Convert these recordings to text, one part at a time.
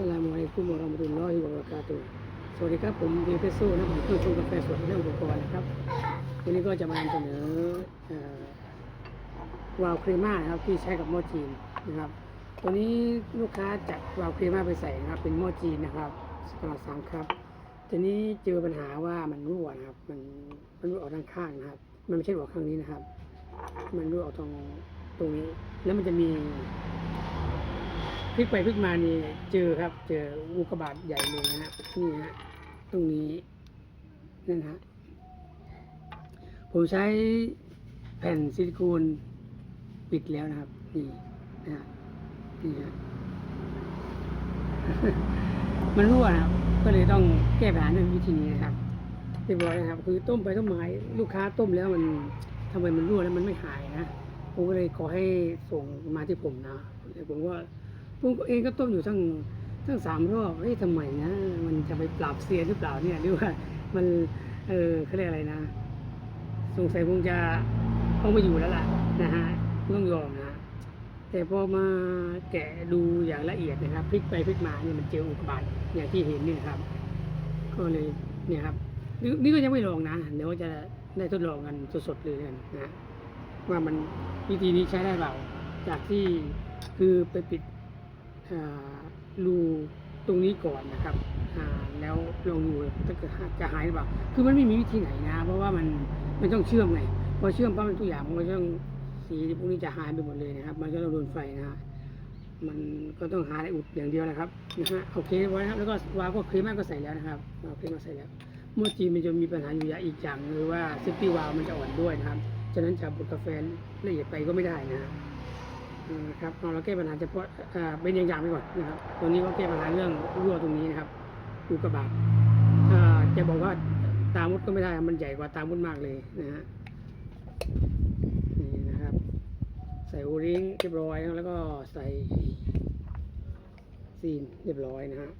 สลามุอะลัยกุมวะเราะมะตุลลอฮิวะบะเราะกาตุสวัสดีครับ ผมเอเพโซนะผมเครื่องชงกาแฟสดและอุปกรณ์นะครับ วันนี้ก็จะมานำเสนอวาล์วครีม่านะครับที่ใช้กับหม้อจีนนะครับ ตัวนี้ลูกค้าจัดวาล์วครีม่าไปใส่นะครับเป็นหม้อจีนนะครับขนาดสามครับ ทีนี้เจอปัญหาว่ามันรั่วนะครับ มันมันรั่วออกด้านข้างนะครับ มันไม่ใช่รั่วข้างนี้นะครับ มันรั่วออกตรงตรงนี้ แล้วมันจะมี พลิกไปพลิกมานี่เจอครับ เจออุกกาบาตใหญ่เลยนะฮะนี่ฮะตรงนี้นั่นฮะผมใช้แผ่นซิลิโคนปิดแล้วนะครับ นี่นะฮะนี่ฮะมันรั่วนะครับก็เลยต้องแก้ปัญหาด้วยวิธีนี้นะครับเรียบร้อยนะครับ คือต้มไปต้มมาลูกค้าต้มแล้วมันทำไมมันรั่วแล้วมันไม่หายนะผมก็เลยขอให้ส่งมาที่ผมนะแล้วผมว่า ผมเองก็ต้มอยู่ทั้งทั้งสามรอบเฮ้ยทำไมนะ มันจะไปปราบเซียหรือเปล่าเนี่ยหรือว่ามัน เออเขาเรียกอะไรนะ สงสัยคงจะต้องมาอยู่แล้วล่ะนะฮะต้องยอมนะ แต่พอมาแกะดูอย่างละเอียดนะครับพลิกไปพลิกมาเนี่ยมันเจออุกกาบาตอย่างที่เห็นนี่นะครับ ก็เลยเนี่ยครับนี่ก็ยังไม่ลองนะ เดี๋ยวจะได้ทดลองกันสดๆเลยกันนะว่ามันวิธีนี้ใช้ได้เปล่า จากที่คือไปปิด รูตรงนี้ก่อนนะครับแล้วลองดูถ้าเกิดจะหายหรือเปล่า คือมันไม่มีวิธีไหนนะ เพราะว่ามันมันต้องเชื่อมไงพอเชื่อมปั๊บมันทุกอย่างมันก็ต้องสีพวกนี้จะหายไปหมดเลยนะครับ มันก็ต้องโดนไฟนะฮะมันก็ต้องหาอะไรอุดอย่างเดียวนะครับนะฮะโอเคไว้นะครับแล้วก็วาล์วก็เครีมแม่ก็ใส่แล้วนะครับวาล์วคมก็ใส่แล้วเมื่อจีมันจะมีปัญหาอยู่อย่างอีกอย่างหรือว่าซิตี้วาล์วมันจะอ่อนด้วยนะครับฉะนั้นจะบดกาแฟละเอียดไปก็ไม่ได้นะ ฮะครับเราแก้ปัญหาเฉพาะเป็นอย่างๆไปก่อนนะครับตัวนี้ก็แก้ปัญหาเรื่องรั่วตรงนี้นะครับอุกกาบาตจะบอกว่าตามุดก็ไม่ได้มันใหญ่กว่าตามุดมากเลยนะฮะนี่นะครับ ใส่โอริงเรียบร้อยแล้วก็ใส่ซีนเรียบร้อยนะฮะ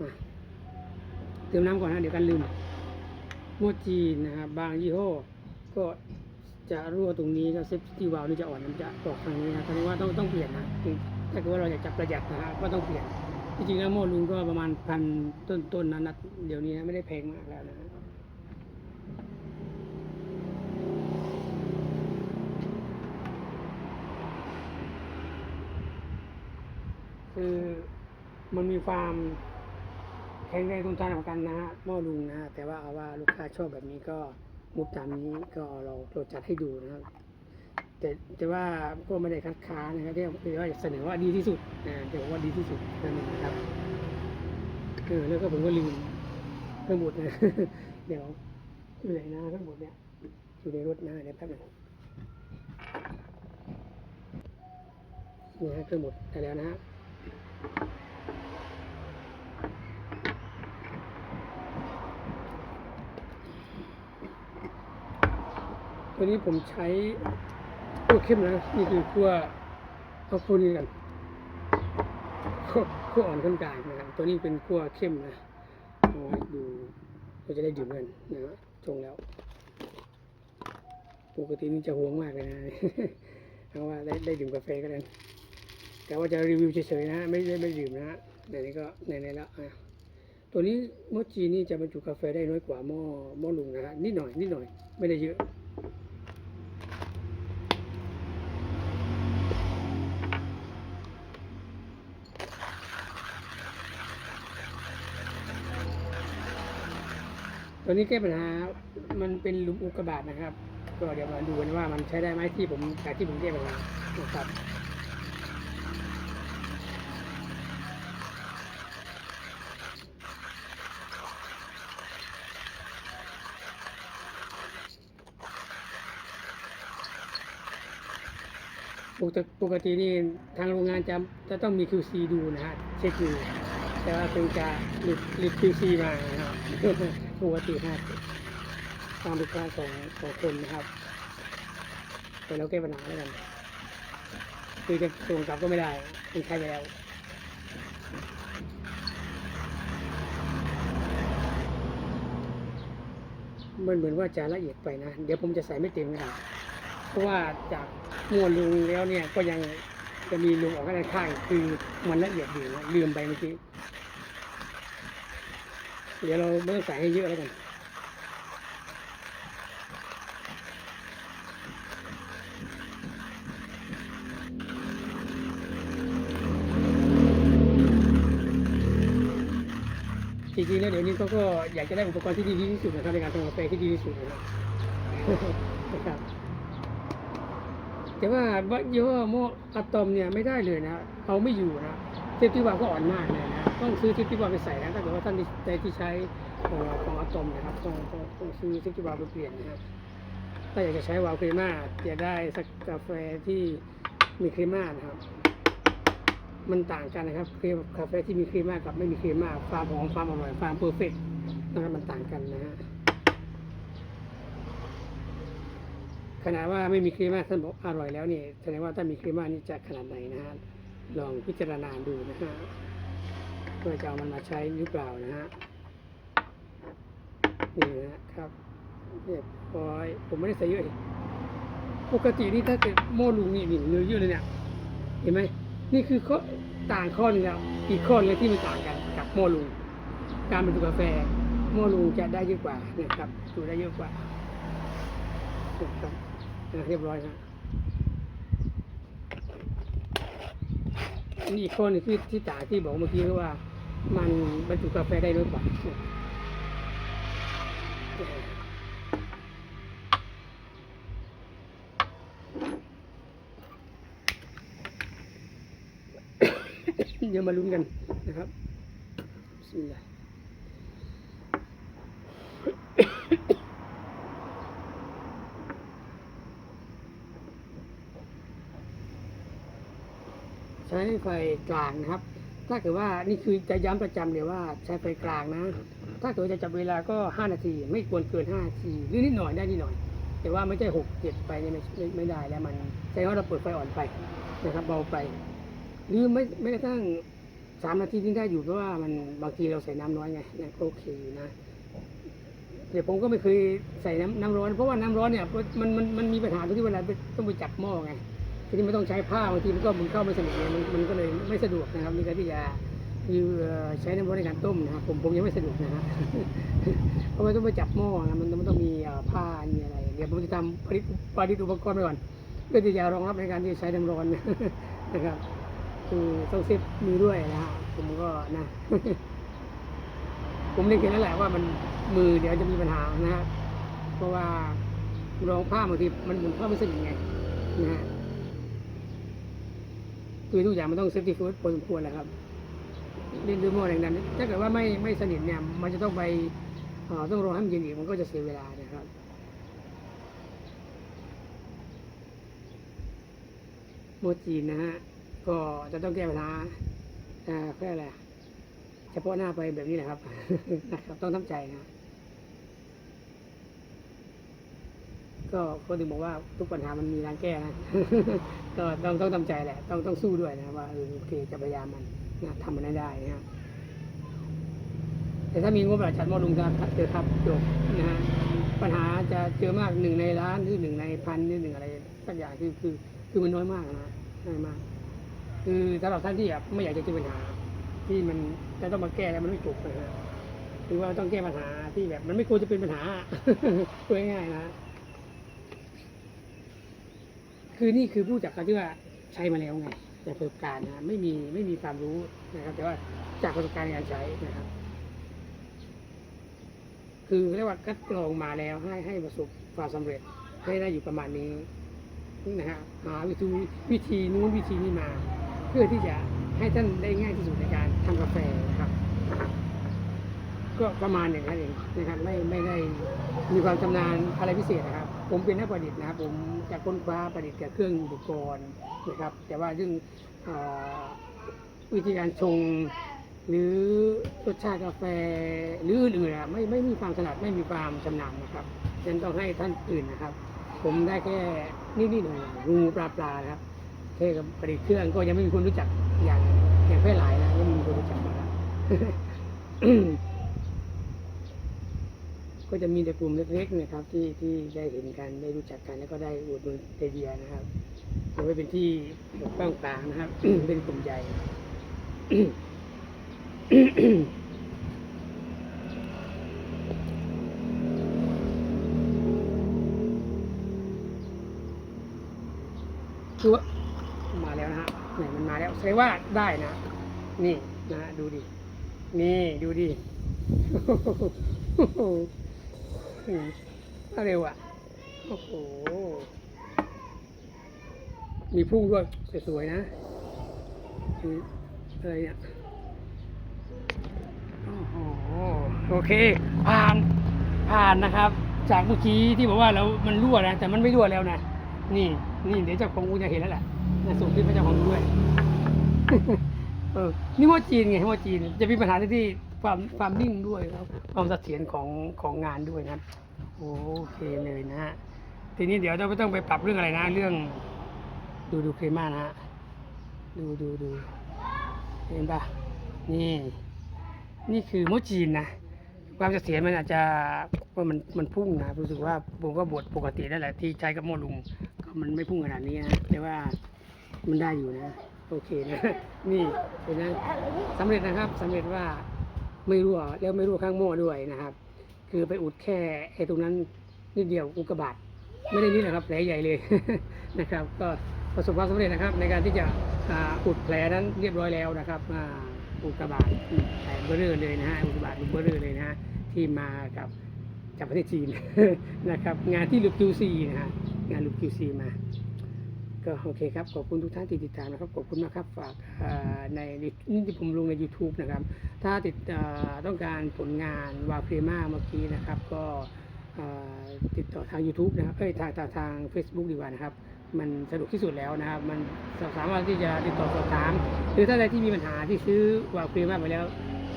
มาเติมน้ำก่อนนะเดี๋ยวกันลืมหม้อจีนนะครับบางยี่ห้อก็ จะรั่วตรงนี้ก็เซฟตี้วาล์วนี่จะอ่อนมันจะออกทางนี้นะแสดงว่าต้องต้องเปลี่ยนนะถ้าเกิดว่าเราอยากจะประหยัดนะฮะก็ต้องเปลี่ยนจริงๆแล้วหม้อลุงก็ประมาณพันต้นๆนนะนัดเดี๋ยวนี้นะไม่ได้แพงมากแล้วนะคือมันมีความแข็งแรงทนทานเหมือนกันนะฮะหม้อลุงนะฮะแต่ว่าเอาว่าลูกค้าชอบแบบนี้ก็ มุกตามนี้ก็เราเราจัดให้ดูนะครับ แต่แต่ว่าก็ไม่ได้คัดค้านนะครับที่ที่ว่าเสนอว่าดีที่สุดนะแต่ว่าดีที่สุดนั่นเองนะครับเออแล้วก็ผมก็ลืมเครื่องบดนะเดี๋ยวอยู่ไหนนะเครื่องบดเนี่ยอยู่ในรถนะเดี๋ยวแป๊บหนึงนี่ฮะเครื่องบดได้แล้วนะฮะ ตัวนี้ผมใช้ขั้วเข้มนะนี่คือขั้วเอาขั้วนี้กันขั้วอ่อนขั้นกลางนะครับตัวนี้เป็นขั้วเข้มนะเอาไว้ดูก็จะได้ดื่มกันนะฮะชงแล้วปกตินี่จะห่วงมากเลยนะเอาว่าได้ได้ดื่มกาแฟก็ได้แต่ว่าจะรีวิวเฉยๆนะไม่ได้ไม่ดื่มนะเดี๋ยวนี้ก็ในในๆแล้วอะตัวนี้หม้อจีนนี่จะบรรจุกาแฟได้น้อยกว่าหม้อหม้อลุงนะฮะนิดหน่อยนิดหน่อยไม่ได้เยอะ ตัวนี้แก้ปัญหา มันเป็นหลุมอุกกาบาตนะครับ ก็เดี๋ยวมาดูกันว่ามันใช้ได้ไหมที่ผมจากที่ผมแก้ปัญหานะครับปกตินี่ทางโรงงานจะจะต้องมี QC ดูนะฮะเช็คดูแต่ว่าเพิ่งจะหลุดหลุด QC มานะครับ ปกติฮะตามลูกค้าของของคนนะครับแต่เราแก้ปัญหาแล้วกันคือจะส่งกลับก็ไม่ได้มันใช้ไปแล้วมันเหมือนว่าจะละเอียดไปนะ เดี๋ยวผมจะใส่ไม่เต็มก็ได้เพราะว่าจากมวลลุงแล้วเนี่ยก็ยังจะมีรูออกด้านข้างคือมันละเอียดดีนะลืมไปเมื่อกี้ เดี๋ยวเราไม่ต้องใส่ให้เยอะแล้วกันจริงๆแล้วเดี๋ยวนี้เขาก็อยากจะได้อุปกรณ์ที่ดีที่สุดนะครับในการทำกาแฟที่ดีที่สุดนะครับนะครับแต่ว่ายี่ห้อโมอะตอมเนี่ยไม่ได้เลยนะเอาไม่อยู่นะเซฟตี้วาล์วก็อ่อนมากเลยนะ ต้องซื้อเซฟตี้วาล์วไปใส่นะถ้าเกิดว่าท่านใดที่ใช้ของของอะตอมนะครับต้องต้องต้องซื้อเซฟตี้วาล์วไปเปลี่ยนนะครับถ้าอยากจะใช้วาล์วครีม่าจะได้สักกาแฟที่มีครีม่านะครับ มันต่างกันนะครับคือกาแฟที่มีครีมมากับไม่มีครีมมาความหอมความอร่อยความเพอร์เฟกต์นะครับมันต่างกันนะฮะขนาดว่าไม่มีครีมมาท่านบอกอร่อยแล้วนี่แสดงว่าถ้ามีครีมมานี่จะขนาดไหนนะฮะลองพิจารณาดูนะฮะ พื่อจะเอามันมาใช้หรือเปล่านะฮะนี่นะครับเรียบร้อยผมไม่ได้ใส่เยอะอีกปกตินี่ถ้าเกิดโม่ลุงนี่นี่เนื้อเยอะเลยเนี่ยเห็นไหมนี่คือข้อต่างข้อนึงแล้วอีกข้อหนึงที่มันต่างกันกับโมลุงการบรรจุกาแฟโมลุงจะได้เยอะกว่านะครับดูได้เยอะกว่านะครับเรียบร้อยครับนี่อีกข้อหนึงที่ที่ต่างที่บอกเมื่อกี้ว่า มันบรรจุกาแฟได้น้อยกว่าเดี๋ยวมาลุ้นกันนะครับสมิลลาห์ใช้ไฟกลางนะครับ ถ้าเกิดว่านี่คือจะย้ำประจำเลยว่าใช้ไฟกลางนะ ถ้าเกิดว่าจะจับเวลาก็ 5 นาที ไม่ควรเกิน5นาทีหรือนิดหน่อยได้นิดหน่อย แต่ว่าไม่ใช่หกเจ็ดไปเนี่ยไม่ไม่ไม่ได้แล้วมันแสดงว่าเราเปิดไฟอ่อนไปนะครับเบาไป หรือไม่ไม่กระทั่งสามนาทีนี่ได้อยู่เพราะว่ามันบางทีเราใส่น้ำน้อยไงนะก็โอเคอยู่นะแต่ผมก็ไม่เคยใส่น้ำน้ำร้อน เพราะว่าน้ำร้อนเนี่ยมันมันมันมีปัญหาตรงที่เวลาไปต้องไปจับหม้อไง ทีนี้ไม่ต้องใช้ผ้าบางทีมันก็มันเข้าไม่สนิทเนี่ยมันมันก็เลยไม่สะดวกนะครับในการที่จะคือใช้น้ำร้อนในการต้มนะครับผมผมยังไม่สะดวกนะฮะเพราะมันต้องไปจับหม้อนะมันมันต้องมีผ้ามีอะไร เดี๋ยวผมจะทำผลิตผลิตอุปกรณ์ไปก่อนเพื่อที่จะรองรับในการที่จะใช้น้ำร้อนนะครับคือต้องเซฟมือด้วยนะฮะผมก็นะ ผมเล่นกันแล้วแหละว่ามันมือเดี๋ยวจะมีปัญหานะฮะเพราะว่ารองผ้าบางทีมันหมุนผ้าไม่สนิทไงนะฮะ คือทุกอย่างมันต้องเซฟตี้ฟู้ดพอสมควรแหละครับเล่นด้วยหม้อแรงดันถ้าเกิดว่าไม่ไม่สนิทเนี่ยมันจะต้องไปต้องรอให้มันเย็นอีกมันก็จะเสียเวลานะครับโมจีนนะฮะก็จะต้องแก้ปัญหาเอ่แค่อะไรเฉพาะหน้าไปแบบนี้แหละครับนะครับต้องทำใจนะก็คนถึงบอกว่าทุกปัญหามันมีทางแก้นะ ก็ต้องต้องทำใจแหละ ต้องต้องสู้ด้วยนะว่าเออโอเคจะพยายามมันนะทำมันให้ได้นะฮะแต่ถ้ามีงบแบบจัดหมอลุงจะเจอครับจบนะฮะปัญหาจะเจอมากหนึ่งในล้านหรือหนึ่งในพันหรือหนึ่งอะไรสักอย่างคือคือ คือมันน้อยมากนะน้อยมาก คือสำหรับท่านที่แบบไม่อยากจะเจอปัญหา ที่มันจะต้องมาแก้แล้วมันไม่จบนะฮะหรือว่าต้องแก้ปัญหาที่แบบ มันไม่ควรจะเป็นปัญหาง่ายๆนะ คือนี่คือผู้จากการที่ว่าใช้มาแล้วไงจากประสบการณ์นะไม่มีไม่มีความรู้นะครับ แต่ว่าจากประสบการณ์การใช้นะครับ คือเรียกว่าคัดกรองมาแล้วให้ให้ประสบความสำเร็จให้ได้อยู่ประมาณนี้นะฮะหาวิธีวิธีนู้นวิธีนี้มา เพื่อที่จะให้ท่านได้ง่ายที่สุดในการทำกาแฟนะครับ ก็ประมาณอย่างนั้นเองนะครับไม่ไม่ได้มีความชำนาญอะไรพิเศษนะครับ ผมเป็นนักประดิษฐ์นะครับ ผมจะค้นคว้าประดิษฐ์กับเครื่องอุปกรณ์นะครับ แต่ว่าเรื่องวิธีการชง หรือรสชาติกาแฟหรืออื่นๆอะไม่ไม่มีความถนัดไม่มีความชำนาญนะครับฉะนั้นต้องให้ท่านอื่นนะครับ ผมได้แค่นิดๆหน่อยๆงูปลาปลานะครับแค่กับประดิษฐ์เครื่องก็ยังไม่มีคนรู้จักอย่างอย่างแพร่หลายนะยังไม่มีคนรู้จักนะครับ ก็จะมีแต่กลุ่มเล็กๆนะครับ ที่ที่ได้เห็นกันได้รู้จักกันแล้วก็ได้อวดมือไอเดียนะครับมันไม่เป็นที่กว้างกลางนะครับ เป็นกลุ่มใหญ่คือว่ามาแล้วนะฮะเนี่ยมันมาแล้วแสดงว่าได้นะ นี่นะดูดิ นี่ดูดิ โอ้โหเอาเร็วอะ โอ้โห มีพุ่งด้วยสวยๆนะคืออะไรเนี่ย โอ้โห โอเค ผ่าน ผ่านนะครับ จากเมื่อกี้ที่บอกว่าเรา มันรั่วนะ แต่มันไม่รั่วแล้วนะ นี่ นี่ เดี๋ยวเจ้าของกูจะเห็นแล้วแหละนะส่งคลิปให้เจ้าของดูด้วยเออนี่หม้อจีนไงหม้อจีน จะมีปัญหาที่ ความความนิ่งด้วยครับความเสถียรของของงานด้วยนะครับโอเคเลยนะฮะทีนี้เดี๋ยวเราไม่ต้องไปปรับเรื่องอะไรนะ เรื่อง ดูดูเครมานะฮะดูดูดูเห็นปะนี่ นี่คือโมจีนนะความเสถียรมันอาจจะว่ามันมันพุ่งนะรู้สึกว่าผมก็บทปกตินั่นแหละที่ใช้กับโมลุงก็มันไม่พุ่งขนาดนี้นะแต่ว่ามันได้อยู่นะ โอเคนะนี่เห็นไหมสำเร็จนะครับสำเร็จว่า ไม่รั่วแล้วไม่รั่วข้างหม้อด้วยนะครับ คือไปอุดแค่ไอ้ตรงนั้นนิดเดียวอุกกาบาตไม่ได้นิดนะครับแผลใหญ่เลยนะครับ ก็ประสบความสำเร็จนะครับ ในการที่จะอุดแผลนั้นเรียบร้อยแล้วนะครับอุกกาบาตแผลเบอร์เรอเลยนะฮะอุกกาบาตเบอร์เรอเลยนะฮะที่มากับจากประเทศจีนนะครับ งานที่ลูกคิวซีนะฮะงานลูกคิวซีมา ก็โอเคครับ ขอบคุณทุกท่านที่ติดตามนะครับ ขอบคุณมากครับ ฝากในนี่ที่ผมลงใน YouTube นะครับ ถ้าติดต้องการผลงานวาเพมาเมื่อกี้นะครับ ก็ติดต่อทาง YouTube นะครับเอ้ยทางทางทาง Facebook ดีกว่านะครับ มันสะดวกที่สุดแล้วนะครับ มันสามารถที่จะติดต่อสอบถาม หรือถ้าใดที่มีปัญหาที่ซื้อวาเพมาไปแล้ว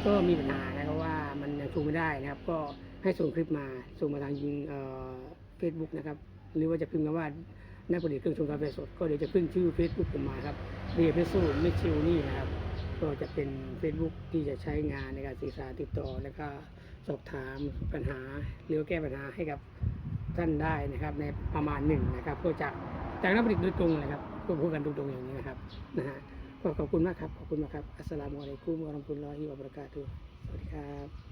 ก็มีปัญหานะครับว่ามันยังชูไม่ได้นะครับ ก็ให้ส่งคลิปมาส่งมาทางยิงเฟซบุ๊กนะครับ หรือว่าจะพิมพ์คำว่า นักประดิษฐ์เครื่องชงกาแฟสด ก็เดี๋ยวจะขึ้นชื่อ Facebook ผมมาครับเรียเพสูไม่ชิวนี่นะครับก็จะเป็น Facebook ที่จะใช้งานในการสื่อสารติดต่อ แล้วก็สอบถามปัญหาหรือแก้ปัญหาให้กับท่านได้นะครับ ในประมาณหนึ่งนะครับก็จากจากนักประดิษฐ์โดยตรงเลยครับก็พูดกันตรงๆอย่างนี้นะครับนะฮะก็ขอบคุณมากครับขอบคุณมากครับอัสสลามุอะลัยกุมวะราะห์มะตุลลอฮิวะบะเราะกาตุฮ์สวัสดีครับ